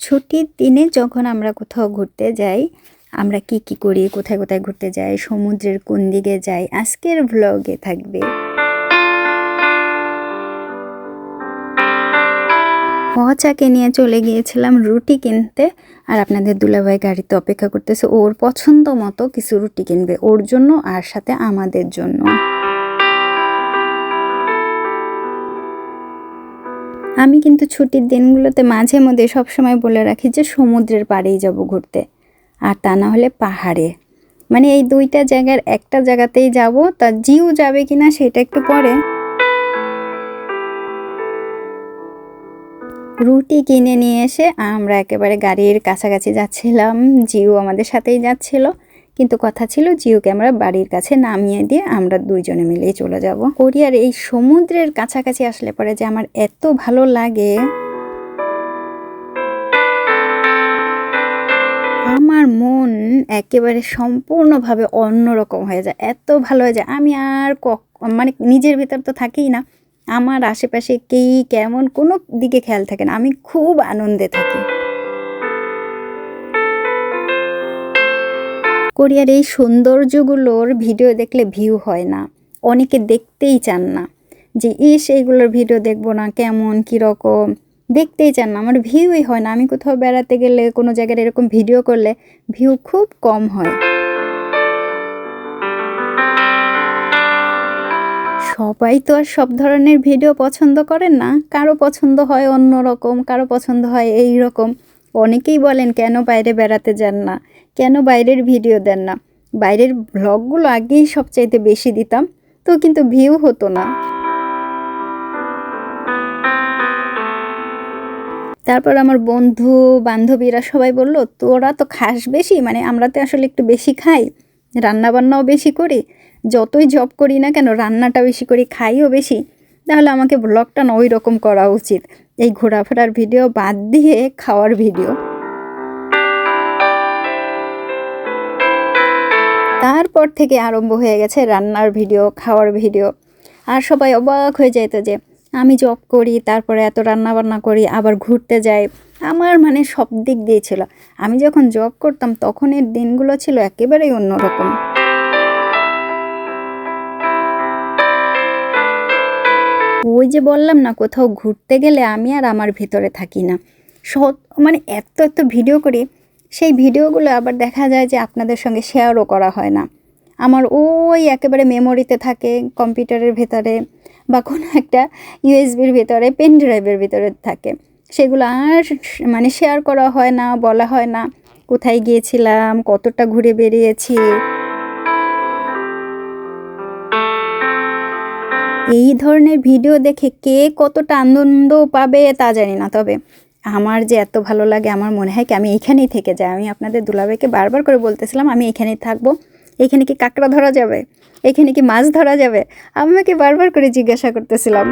ছুটির দিনে যখন আমরা কোথাও ঘুরতে যাই, আমরা কি কি করি, কোথায় কোথায় ঘুরতে যাই, সমুদ্রের কোন দিকে যাই, আজকের ভ্লগে থাকবে। পচাকে নিয়ে চলে গিয়েছিলাম রুটি কিনতে, আর আপনাদের দুলাভাই গাড়িতে অপেক্ষা করতেছে, ওর পছন্দ মতো কিছু রুটি কিনবে, ওর জন্য আর সাথে আমাদের জন্য। আমি কিন্তু ছুটির দিনগুলোতে মাঝে মধ্যে সবসময় বলে রাখি যে সমুদ্রের পাড়েই যাব ঘুরতে। আর তা না হলে পাহাড়ে। মানে এই দুইটা জায়গার একটা জায়গাতেই যাব, তা জিও যাবে কিনা সেটা একটু পরে। রুটি কিনে নিয়ে এসে আমরা একেবারে গাড়ির কাছাকাছি যাচ্ছিলাম জিও আমাদের সাথেই যাচ্ছিল। কিন্তু কথা ছিল জিওকে আমরা বাড়ির কাছে নামিয়ে দিয়ে আমরা দুইজনে মিলেই চলে যাব। কোরিয়ার এই সমুদ্রের কাছাকাছি আসলে পরে যে আমার এত ভালো লাগে। আমার মন একেবারে সম্পূর্ণভাবে অন্যরকম হয়ে যায়, এত ভালো হয়ে যায়। আমি আর কক- মানে নিজের ভিতর তো থাকেই না, আমার আশেপাশে কেই কেমন কোনো দিকে খেয়াল থাকে না, আমি খুব আনন্দে থাকি। কোরিয়ার এই সৌন্দর্যগুলোর ভিডিও দেখলে ভিউ হয় না। অনেকে দেখতেই চান না যে, ইস, এইগুলোর ভিডিও দেখব না, কেমন কীরকম দেখতেই চান না। আমার ভিউই হয় না। আমি কোথাও বেড়াতে গেলে, কোনো জায়গায় এরকম ভিডিও করলে ভিউ খুব কম হয়। সবাই তো আর সব ধরনের ভিডিও পছন্দ করেন না। কারও পছন্দ হয় অন্য রকম কারও পছন্দ হয় এই রকম অনেকেই বলেন, কেন বাইরে বেড়াতে যান না? কেন বাইরের ভিডিও দেন না? বাইরের ভ্লগগুলো আগেই সবচাইতে বেশি দিতাম, তো কিন্তু ভিউ হতো না। তারপর আমার বন্ধু, বান্ধবীরা সবাই বলল, তোরা তো খাস বেশি মানে আমরা তো আসলে একটু বেশি খাই রান্না বান্নাও বেশি করি, যতই জব করি না কেন রান্নাটা বেশি করি, খাইও বেশি। তাহলে আমাকে ব্লগটা না ওই রকম করা উচিত। এই ঘোরাফেরার ভিডিও বাদ দিয়ে খাওয়ার ভিডিও। তারপর থেকে আরম্ভ হয়ে গেছে রান্নার ভিডিও, খাওয়ার ভিডিও। আর সবাই অবাক হয়ে যেত যে, আমি জব করি, তারপরে এত রান্না বান্না করি, আবার ঘুরতে যাই। আমার মানে সব দিক দিয়ে ছিল। আমি যখন জব করতাম, তখনের দিনগুলো ছিল একেবারেই অন্যরকম। ওই যে বললাম না, কোথাও ঘুরতে গেলে আমি আর আমার ভিতরে থাকি না। সৎ মানে এত এত ভিডিও করি সেই ভিডিওগুলো আবার দেখা যায় যে আপনাদের সঙ্গে শেয়ারও করা হয় না। আমার ওই একেবারে মেমোরিতে থাকে কম্পিউটারের ভেতরে বা কোনো একটা ইউএসবির ভেতরে পেন ড্রাইভের ভিতরে থাকে। সেগুলো আর মানে শেয়ার করা হয় না, বলা হয় না, কোথায় গিয়েছিলাম, কতটা ঘুরে বেরিয়েছি এই ধরনের ভিডিও দেখে কে কতটা আনন্দ পাবে তা জানি না, তবে আমার যে এত ভালো লাগে, আমার মনে হয় কি আমি এখানেই থেকে যাই। আমি আপনাদের দুলাভাইকে বারবার করে বলতেছিলাম, আমি এখানেই থাকব। এখানে কি কাঁকড়া ধরা যাবে? এখানে কি মাছ ধরা যাবে? আমাকে বারবার করে জিজ্ঞাসা করতেছিলাম।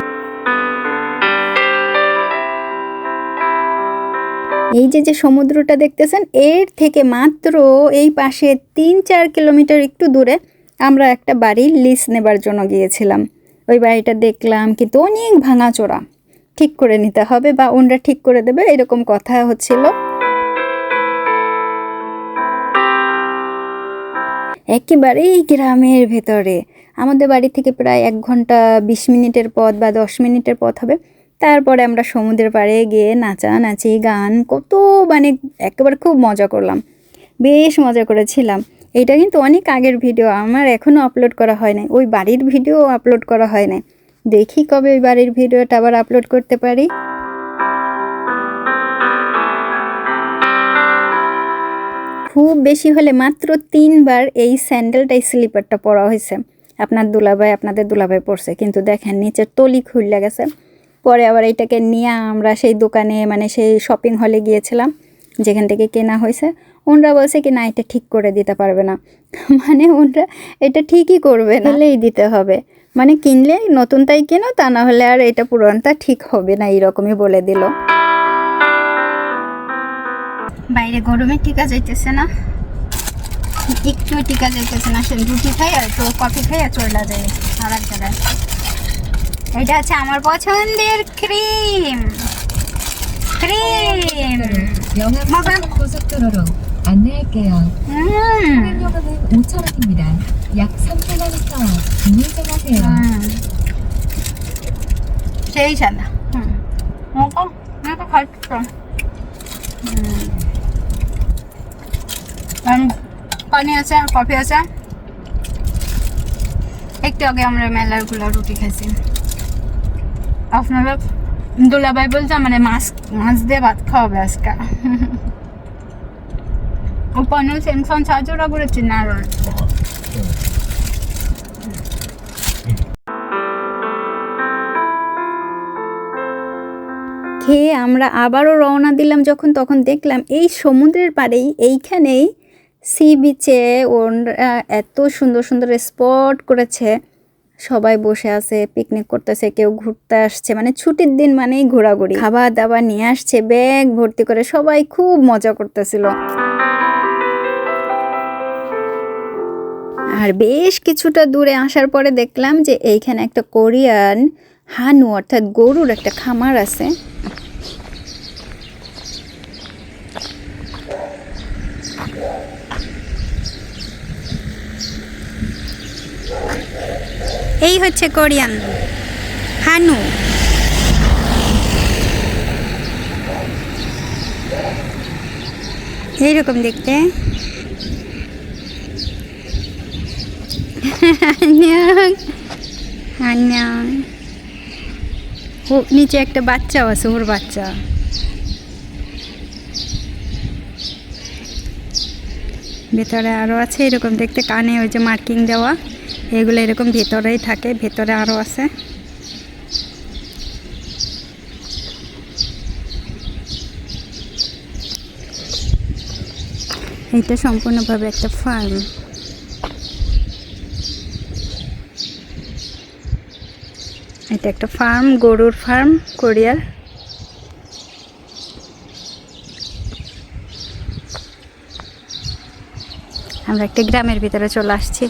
এই যে যে সমুদ্রটা দেখতেছেন, এর থেকে মাত্র এই পাশে তিন চার কিলোমিটার একটু দূরে আমরা একটা বাড়ি লিজ নেবার জন্য গিয়েছিলাম। ওই বাড়িটা দেখলাম, কিন্তু অনেক ভাঙাচোরা। ঠিক করে নিতে হবে বা ওনরা ঠিক করে দেবে, এরকম কথা হচ্ছিল। একেবারেই গ্রামের ভেতরে। আমাদের বাড়ি থেকে প্রায় এক ঘণ্টা বিশ মিনিটের পথ বা দশ মিনিটের পথ হবে। তারপরে আমরা সমুদ্রের পাড়ে গিয়ে নাচানাচি গান, কত মানে একেবারে খুব মজা করলাম। বেশ মজা করেছিলাম। এটা কিন্তু অনেক আগের ভিডিও, আমার এখনও আপলোড করা হয় নাই। ওই বাড়ির ভিডিও আপলোড করা হয় নাই। দেখি কবে ওই বাড়ির ভিডিওটা আবার আপলোড করতে পারি। খুব বেশি হলে মাত্র তিনবার এই স্যান্ডেলটাই স্লিপারটা পরা হয়েছে। আপনার দুলাভাই আপনাদের দুলাভাই পড়ছে কিন্তু দেখেন নিচের তলি খুললে গেছে। পরে আবার এইটাকে নিয়ে আমরা সেই দোকানে মানে সেই শপিং হলে গিয়েছিলাম, যেখান থেকে কেনা হয়েছে। ওনরা বলছে কি, না, এটা ঠিক করে দিতে পারবে না। মানে ওনরা, এটা ঠিকই করবে তাহলেই দিতে হবে। মানে কিনলে নতুনটাই কেনো তা না হলে আর এটা পুরনটা ঠিক হবে না এইরকমই বলে দিল বাইরে গরমে টিকা যাইতেছে না একটু টিকা যাইতেছে না সে রুটি খাই আর তো কফি খাই আর চলে যায় আর এক জায়গায় এটা হচ্ছে আমার পছন্দের ক্রিম 크림. 영암 먹어. 고속도로로 안내할게요. 음. 요금은 5,000원입니다. 약 3km 우회전하세요. 음. 제일 잘나. 음. 먹어. 내가 갈게. 음. 난 পানি আছে কফি আছে একটু আগে আমরা মেলার গুলা রুটি খাইছি আপনারা দুলাভাই বলছে মানে মাছ মাছ দিয়ে ভাত খাওয়াবে আজকে 오빠는 생선 사주 খেয়ে আমরা আবারও রওনা দিলাম যখন তখন দেখলাম এই সমুদ্রের পাড়েই, এইখানেই সি বিচে ওরা এত সুন্দর সুন্দর স্পট করেছে। সবাই বসে আছে পিকনিক করতেছে, কেউ ঘুরতে আসছে মানে ছুটির দিন মানেই ঘোরাঘুরি। খাবার দাবার নিয়ে আসছে ব্যাগ ভর্তি করে সবাই খুব মজা করতেছিল। আর বেশ কিছুটা দূরে আসার পরে দেখলাম যে এইখানে একটা কোরিয়ান হানু, অর্থাৎ গরুর একটা খামার আছে। এই হচ্ছে কোরিয়ান। হানু। এইরকম দেখতে। নিচে একটা বাচ্চা আছে, ওর বাচ্চা। ভেতরে আরও আছে, এরকম দেখতে, কানে ওই যে মার্কিং দেওয়া। এগুলো এরকম ভেতরেই থাকে, ভেতরে আরও আছে। এটা সম্পূর্ণভাবে একটা ফার্ম এটা একটা ফার্ম গরুর ফার্ম কোরিয়ার। আমরা একটা গ্রামের ভিতরে চলে আসছি।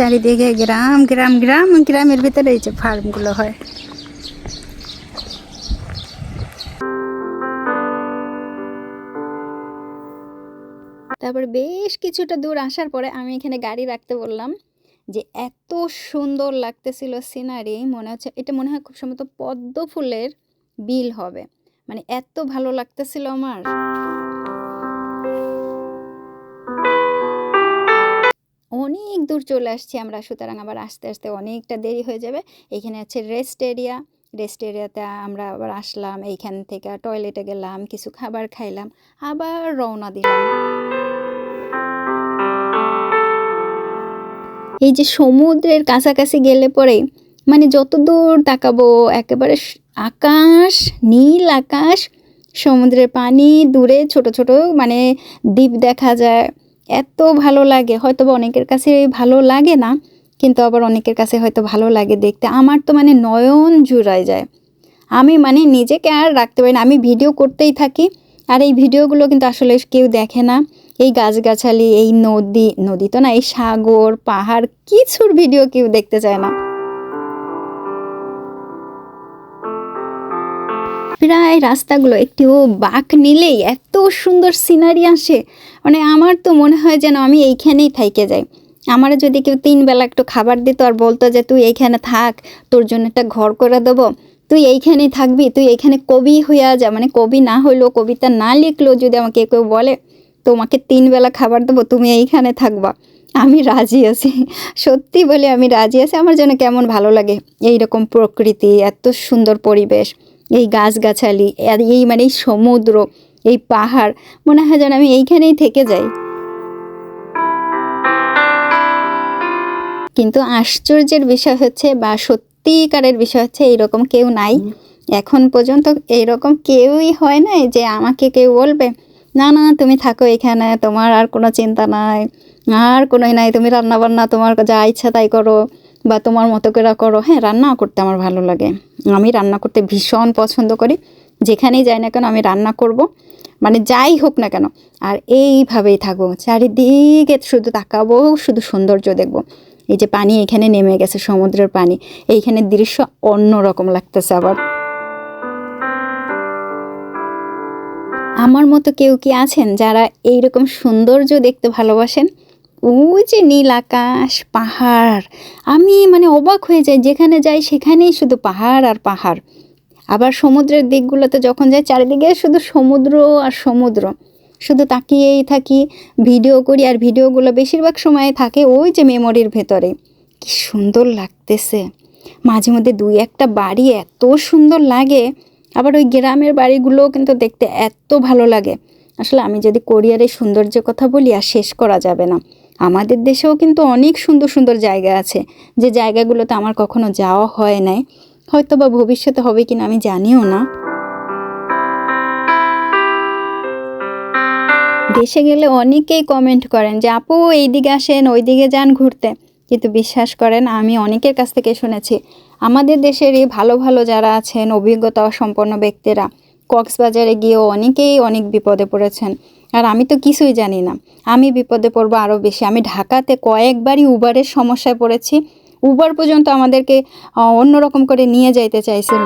চারিদিকে গ্রাম গ্রাম গ্রাম, গ্রামের ভিতরে এই যে ফার্মগুলো হয়। তারপর বেশ কিছুটা দূর আসার পরে আমি এখানে গাড়ি রাখতে বললাম যে এত সুন্দর লাগতেছিল সিনারি মনে হচ্ছে এটা মনে হয় খুব সম্ভবত পদ্ম ফুলের বিল হবে। মানে এত ভালো লাগতেছিল আমার। অনেক দূর চলে আসছি আমরা, সুতরাং আবার আস্তে আস্তে অনেকটা দেরি হয়ে যাবে। এখানে আছে রেস্ট এরিয়া রেস্ট এরিয়াতে আমরা আবার আসলাম, এইখান থেকে টয়লেটে গেলাম, কিছু খাবার খাইলাম, আবার রওনা দিলাম। এই যে সমুদ্রের কাছাকাছি গেলে পরে মানে যত দূর তাকাবো, একেবারে আকাশ, নীল আকাশ, সমুদ্রের পানি, দূরে ছোট ছোট মানে দ্বীপ দেখা যায়। এত ভালো লাগে। হয়তো বা অনেকের কাছে ভালো লাগে না, কিন্তু আবার অনেকের কাছে হয়তো ভালো লাগে দেখতে। আমার তো মানে নয়ন জুড়ায় যায়। আমি মানে নিজেকে আর রাখতে পারি না। আমি ভিডিও করতেই থাকি, আর এই ভিডিওগুলো কিন্তু আসলে কেউ দেখে না। এই গাছগাছালি, এই নদী নদী তো না, এই সাগর, পাহাড়, কিছুর ভিডিও কেউ দেখতে চায় না। প্রায় রাস্তাগুলো একটিও বাঁক নিলেই এত সুন্দর সিনারি আসে। মানে আমার তো মনে হয় যেন আমি এইখানেই থাইকে যাই। আমার যদি কেউ তিনবেলা একটু খাবার দিত আর বলতো যে, তুই এইখানে থাক, তোর জন্য একটা ঘর করে দেবো। তুই এইখানেই থাকবি, তুই এইখানে কবি হইয়া যা। মানে কবি না হইলেও কবিতা না লিখলেও যদি আমাকে কেউ বলে, তোমাকে তিনবেলা খাবার দেবো, তুমি এইখানে থাকবা। আমি রাজি আছি। সত্যি বলে আমি রাজি আছি। আমার যেন কেমন ভালো লাগে। এইরকম প্রকৃতি, এত সুন্দর পরিবেশ। এই গাছগাছালি এই মানে এই সমুদ্র এই পাহাড় মনে হয় যেন আমি এইখানেই থেকে যাই। কিন্তু আশ্চর্যের বিষয় হচ্ছে বা সত্যিকারের বিষয় হচ্ছে এইরকম কেউ নাই। এখন পর্যন্ত এইরকম কেউই হয় নাই যে আমাকে কেউ বলবে না না তুমি থাকো এখানে তোমার আর কোনো চিন্তা নাই আর কোনোই নাই তুমি রান্না বান্না তোমার যা ইচ্ছা তাই করো। বা তোমার মতো করে করো হ্যাঁ রান্না করতে আমার ভালো লাগে। আমি রান্না করতে ভীষণ পছন্দ করি। যেখানেই যাই না কেন আমি রান্না করব। মানে যাই হোক না কেন, আর এইভাবেই থাকব। চারিদিকে শুধু তাকাবো, শুধু সৌন্দর্য দেখব। এই যে পানি এখানে নেমে গেছে, সমুদ্রের পানি। এইখানে দৃশ্য অন্য রকম লাগতেছে আবার। আমার মতো কেউ কি আছেন যারা এইরকম সৌন্দর্য দেখতে ভালোবাসেন? ওই যে নীল আকাশ, পাহাড়। আমি মানে অবাক হয়ে যাই, যেখানে যাই সেখানেই শুধু পাহাড় আর পাহাড়। আবার সমুদ্রের দিকগুলোতে যখন যাই, চারিদিকে শুধু সমুদ্র আর সমুদ্র। শুধু তাকিয়েই থাকি, ভিডিও করি আর ভিডিওগুলো বেশিরভাগ সময় থাকে ওই যে মেমোরির ভেতরে। কি সুন্দর লাগতেছে। মাঝে মধ্যে দুই একটা বাড়ি এত সুন্দর লাগে, আবার ওই গ্রামের বাড়িগুলোও কিন্তু দেখতে এত ভালো লাগে। আসলে আমি যদি কোরিয়ারের সৌন্দর্যের কথা বলি আর শেষ করা যাবে না। আমাদের দেশেও কিন্তু অনেক সুন্দর সুন্দর জায়গা আছে। যে জায়গাগুলোতে আমার কখনো যাওয়া হয় নাই। হয়তো বা ভবিষ্যতে হবে কিনা আমি জানিও না। দেশে গেলে অনেকেই কমেন্ট করেন যে, আপু, এইদিকে আসেন, ওইদিকে যান ঘুরতে। কিন্তু বিশ্বাস করেন, আমি অনেকের কাছ থেকে শুনেছি, আমাদের দেশেরই ভালো ভালো যারা আছেন, অভিজ্ঞতা সম্পন্ন ব্যক্তিরা, কক্সবাজারে গিয়েও অনেকেই অনেক বিপদে পড়েছেন। আর আমি তো কিছুই জানি না। আমি বিপদে পড়ব আরও বেশি। আমি ঢাকাতে কয়েকবারই উবারের সমস্যায় পড়েছি। উবার পর্যন্ত আমাদেরকে অন্যরকম করে নিয়ে যাইতে চাইছিল।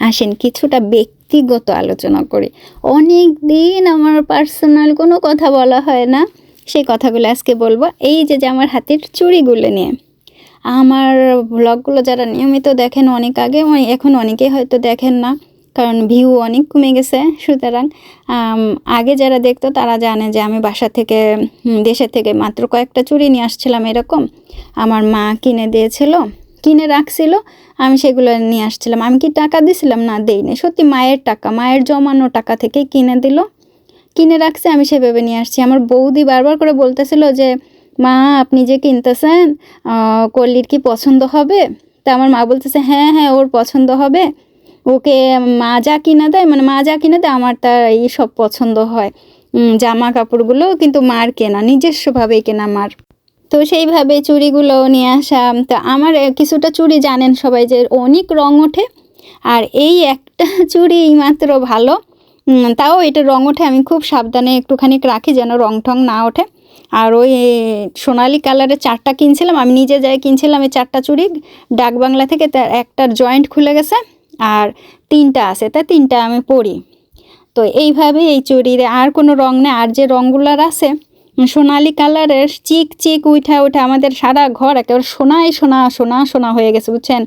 আসেন, কিছুটা ব্যক্তিগত আলোচনা করি। অনেক দিন আমার পার্সোনাল কোনো কথা বলা হয় না। সেই কথাগুলো আজকে বলব। এই যে যে আমার হাতের চুড়িগুলো নিয়ে। আমার ব্লগগুলো যারা নিয়মিত দেখেন অনেক আগে এখন অনেকেই হয়তো দেখেন না। কারণ ভিউ অনেক কমে গেছে সুতরাং আগে যারা দেখতো তারা জানে যে আমি বাসা থেকে দেশের থেকে মাত্র কয়েকটা চুড়ি নিয়ে আসছিলাম এরকম। আমার মা কিনে দিয়েছিল, কিনে রাখছিল, আমি সেগুলো নিয়ে আসছিলাম। আমি কি টাকা দিছিলাম? না, দেইনি। সত্যি মায়ের টাকা, মায়ের জমানো টাকা থেকে কিনে দিল। কিনে রাখছে, আমি সেভাবে নিয়ে আসছি। আমার বৌদি বারবার করে বলতেছিল যে, মা, আপনি যে কিনতেছেন কল্লির কি পছন্দ হবে? তা আমার মা বলতেছে হ্যাঁ হ্যাঁ ওর পছন্দ হবে। ওকে মা যা কিনে দেয় মানে মা যা কিনে দেয়, আমার তার এই সব পছন্দ হয়। জামা কাপড়গুলো কিন্তু মার কেনা, নিজস্বভাবেই কেনা মার। তো সেইভাবে চুড়িগুলো নিয়ে আসা, তো আমার কিছুটা চুড়ি জানেন সবাই যে অনেক রং ওঠে, আর এই একটা চুড়ি মাত্র ভালো। তাও এটা রং ওঠে, আমি খুব সাবধানে একটুখানি রাখি যেন রং টং না ওঠে। আর ওই সোনালি কালারের চারটা কিনছিলাম, আমি নিজে যাই কিনছিলাম এই চারটা চুড়ি। ডাক বাংলা থেকে তার একটার জয়েন্ট খুলে গেছে। আর তিনটা আছে, তা তিনটা আমি পরি তো এইভাবে এই চুড়ির আর কোনো রং নেই, আর যে রঙগুলার আছে, সোনালি কালারের চিক চিক উঠা উঠা আমাদের সারা ঘর একেবারে সোনাই সোনা সোনা সোনা হয়ে গেছে, বুঝছেন?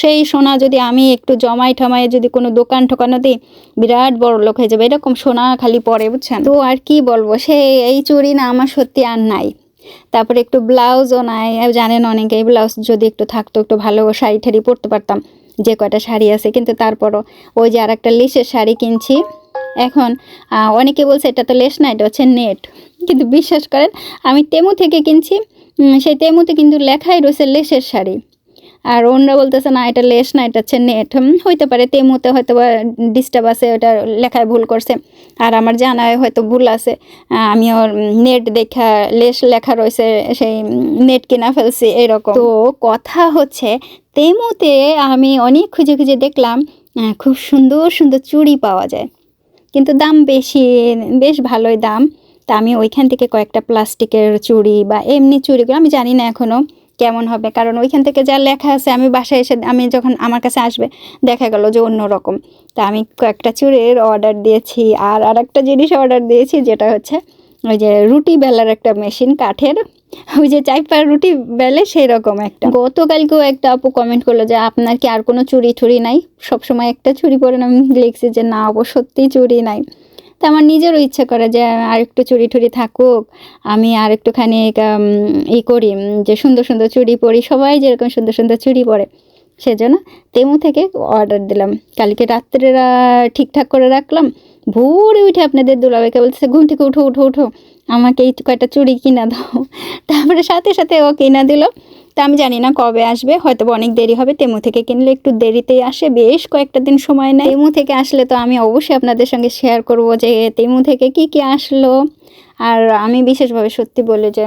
সেই সোনা যদি আমি একটু জমাই টমাই যদি কোনো দোকান ঠোকানো দিই, বিরাট বড় লোক হয়ে যাবে, এরকম সোনা খালি পরে বুঝছেন? তো আর কি বলব সে এই চুড়ি না আমার সত্যি আর নাই। তারপরে একটু ব্লাউজও নাই। জানেন অনেকে ব্লাউজ যদি একটু থাকতো, একটু ভালো শাড়ি ঠাড়ি পরতে পারতাম। যে কয়টা শাড়ি আছে, কিন্তু তারপরও ওই যে আর একটা লেসের শাড়ি কিনছি। এখন অনেকে বলছে এটা তো লেস না, এটা হচ্ছে নেট কিন্তু বিশ্বাস করেন, আমি তেমু থেকে কিনছি সেই তেমুতে কিন্তু লেখাই রয়েছে লেসের শাড়ি। আর অন্যরা বলতেছে, না, এটা লেস না, এটা হচ্ছে নেট হইতে পারে, তেমুতে হয়তো বা ডিস্টার্ব আছে, ওটা লেখায় ভুল করছে। আর আমার জানায় হয়তো ভুল আছে। আমি ওর নেট দেখা লেস লেখা রয়েছে, সেই নেট কিনা ফেলছি, এরকম। তো কথা হচ্ছে, তেমুতে আমি অনেক খুঁজে খুঁজে দেখলাম খুব সুন্দর সুন্দর চুড়ি পাওয়া যায়। কিন্তু দাম বেশি, বেশ ভালোই দাম। তা আমি ওইখান থেকে কয়েকটা প্লাস্টিকের চুড়ি বা এমনি চুড়িগুলো, আমি জানি না এখনও কেমন হবে? কারণ ওইখান থেকে যা লেখা আছে, আমি বাসায় এসে, আমি যখন আমার কাছে আসবে, দেখা গেল যে অন্য রকম। তা আমি কয়েকটা চুড়ির অর্ডার দিয়েছি আর আর একটা জিনিস অর্ডার দিয়েছি, যেটা হচ্ছে ওই যে রুটি বেলার একটা মেশিন কাঠের। ওই যে চাইপার রুটি বেলে সেই রকম একটা। গতকালকেও একটা আপু কমেন্ট করল যে, আপনার কি আর কোনো চুরি টুড়ি নাই? সবসময় একটা চুরি পরেন আমি লিখছি যে না, অবশ্য সত্যিই চুড়ি নাই। তা আমার নিজেরও ইচ্ছা করে যে আর একটু চুড়ি টুড়ি থাকুক, আমি আর একটুখানি ই করি যে সুন্দর সুন্দর চুড়ি পরি, সবাই যেরকম সুন্দর সুন্দর চুড়ি পরে। সেজন্য তেমু থেকে অর্ডার দিলাম। কালকে রাত্রে ঠিকঠাক করে রাখলাম। ভোরে উঠে আপনাদের দুলাভাইকে বলতেছে, ঘুম থেকে উঠো উঠো উঠো, আমাকে এই কয়টা চুড়ি কিনা দাও। তারপরে সাথে সাথে ও কিনা দিল। তা আমি জানি না কবে আসবে হয়তো অনেক দেরি হবে। তেমু থেকে কিনলে একটু দেরিতেই আসে, বেশ কয়েকটা দিন সময় নেয়। তেমু থেকে আসলে তো আমি অবশ্যই আপনাদের সঙ্গে শেয়ার করব যে তেমু থেকে কি কি আসলো। আর আমি বিশেষভাবে সত্যি বলি যে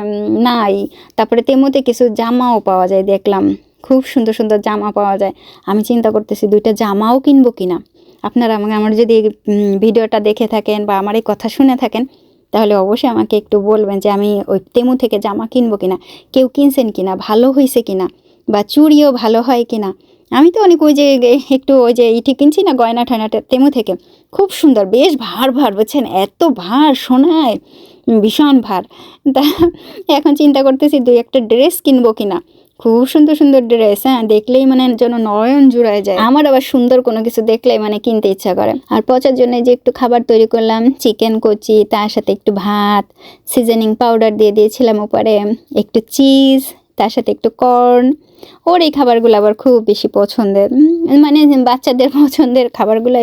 নাই। তারপরে তেমুতে কিছু জামাও পাওয়া যায়, দেখলাম। খুব সুন্দর সুন্দর জামা পাওয়া যায়। আমি চিন্তা করতেছি দুইটা জামাও কিনবো কিনা। আপনারা আমাকে আমার যদি ভিডিওটা দেখে থাকেন বা আমার এই কথা শুনে থাকেন তাহলে অবশ্যই আমাকে একটু বলবেন যে আমি ওই তেমু থেকে জামা কিনবো কিনা, কেউ কিনছেন কিনা, ভালো হয়েছে কিনা বা চুড়িও ভালো হয় কিনা। আমি তো অনেক ওই যে একটু ওই যে ইটি কিনছি না গয়না ঠানাটা তেমু থেকে, খুব সুন্দর, বেশ ভার ভার, বুঝছেন? এত ভার শোনায় ভীষণ ভার। তা এখন চিন্তা করতেছি দুই একটা ড্রেস কিনবো কিনা। খুব সুন্দর সুন্দর ড্রেস হ্যাঁ? দেখলেই মানে যেন নয়ন জুড়ায় যায়। আমার আবার সুন্দর কোনো কিছু দেখলেই মানে কিনতে ইচ্ছা করে। আর পচার জন্য যে একটু খাবার তৈরি করলাম চিকেন কচি, তার সাথে একটু ভাত সিজনিং পাউডার দিয়ে দিয়েছিলাম উপরে একটু চিজ তার সাথে একটু কর্ন ওর এই খাবারগুলো আবার খুব বেশি পছন্দের। মানে বাচ্চাদের পছন্দের খাবারগুলো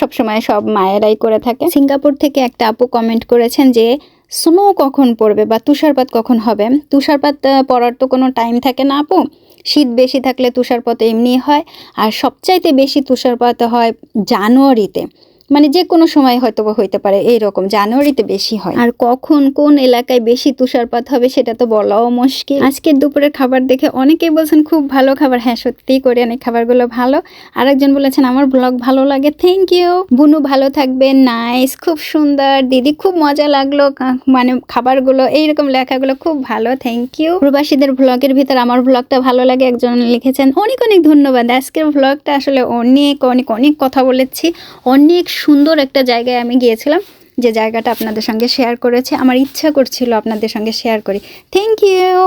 সবসময় সব মায়েরাই করে থাকে। সিঙ্গাপুর থেকে একটা আপু কমেন্ট করেছেন যে স্নো কখন পড়বে বা তুষারপাত কখন হবে? তুষারপাত পড়ার তো কোনো টাইম থাকে না আপু। শীত বেশি থাকলে তুষারপাত এমনি হয়। আর সবচাইতে বেশি তুষারপাত হয় জানুয়ারিতে। মানে যে কোনো সময় হয়তো হইতে পারে এইরকম জানুয়ারিতে বেশি হয়। আর কখন কোন এলাকায় বেশি তুষারপাত হবে সেটা তো বলাও মুশকিল। আজকের দুপুরের খাবার দেখে অনেকেই বলছেন খুব ভালো খাবার। হ্যাঁ সত্যিই করে অনেক খাবারগুলো ভালো। আরেকজন বলেছেন আমার ব্লগ ভালো লাগে। থ্যাংক ইউ বুনু ভালো থাকবে নাইস খুব সুন্দর। দিদি খুব মজা লাগল। মানে খাবারগুলো এইরকম লেখাগুলো খুব ভালো। থ্যাংক ইউ প্রবাসীদের ব্লগের ভিতর আমার ব্লগটা ভালো লাগে। একজন লিখেছেন অনেক অনেক ধন্যবাদ। আজকের ব্লগটা আসলে অনেক অনেক অনেক কথা বলেছি। অনেক সুন্দর একটা জায়গায় আমি গিয়েছিলাম, যে জায়গাটা আপনাদের সঙ্গে শেয়ার করেছে। আমার ইচ্ছা করছিল আপনাদের সঙ্গে শেয়ার করি। Thank you